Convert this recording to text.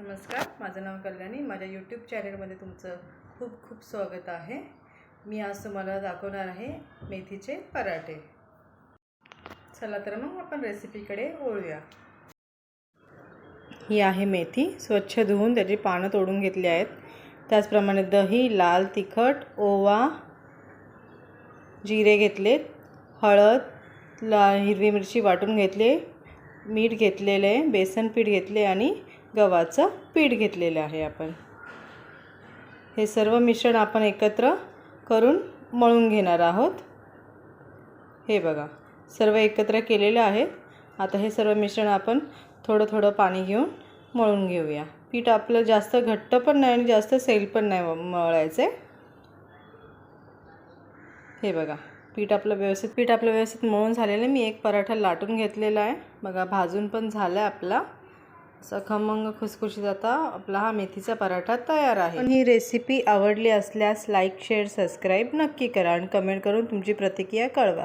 नमस्कार माझं नाव कल्याणी. माझ्या यूट्यूब चॅनलमध्ये तुमचं खूप खूप स्वागत आहे. मी आज तुम्हाला दाखवणार आहे मेथीचे पराठे. चला तर मग आपण रेसिपीकडे ओळूया ही आहे मेथी. स्वच्छ धुवून त्याची पानं तोडून घेतली आहेत. त्याचप्रमाणे दही लाल तिखट ओवा जिरे घेतलेत हळद ला हिरवी मिरची वाटून घेतली मीठ घेतलेलं आहे बेसन पीठ घेतले आणि गव्हाचं पीठ घेतलेलं आहे आपण. हे सर्व मिश्रण आपण एकत्र करून मळून घेणार आहोत. हे बघा सर्व एकत्र केलेलं आहे. आता हे सर्व मिश्रण आपण थोडं थोडं पाणी घेऊन मळून घेऊया. पीठ आपलं जास्त घट्ट पण नाही आणि जास्त सेल पण नाही मळायचं. आहे हे बघा पीठ आपलं व्यवस्थित पीठ आपलं व्यवस्थित मळून झालेलं आहे. मी एक पराठा लाटून घेतलेला आहे. बघा भाजून पण झाला आहे आपला. असा खमंग खुसखुशीत आता आपला हा मेथीचा पराठा तयार आहे. पण ही रेसिपी आवडली असल्यास लाईक शेअर सबस्क्राईब नक्की करा आणि कमेंट करून तुमची प्रतिक्रिया कळवा.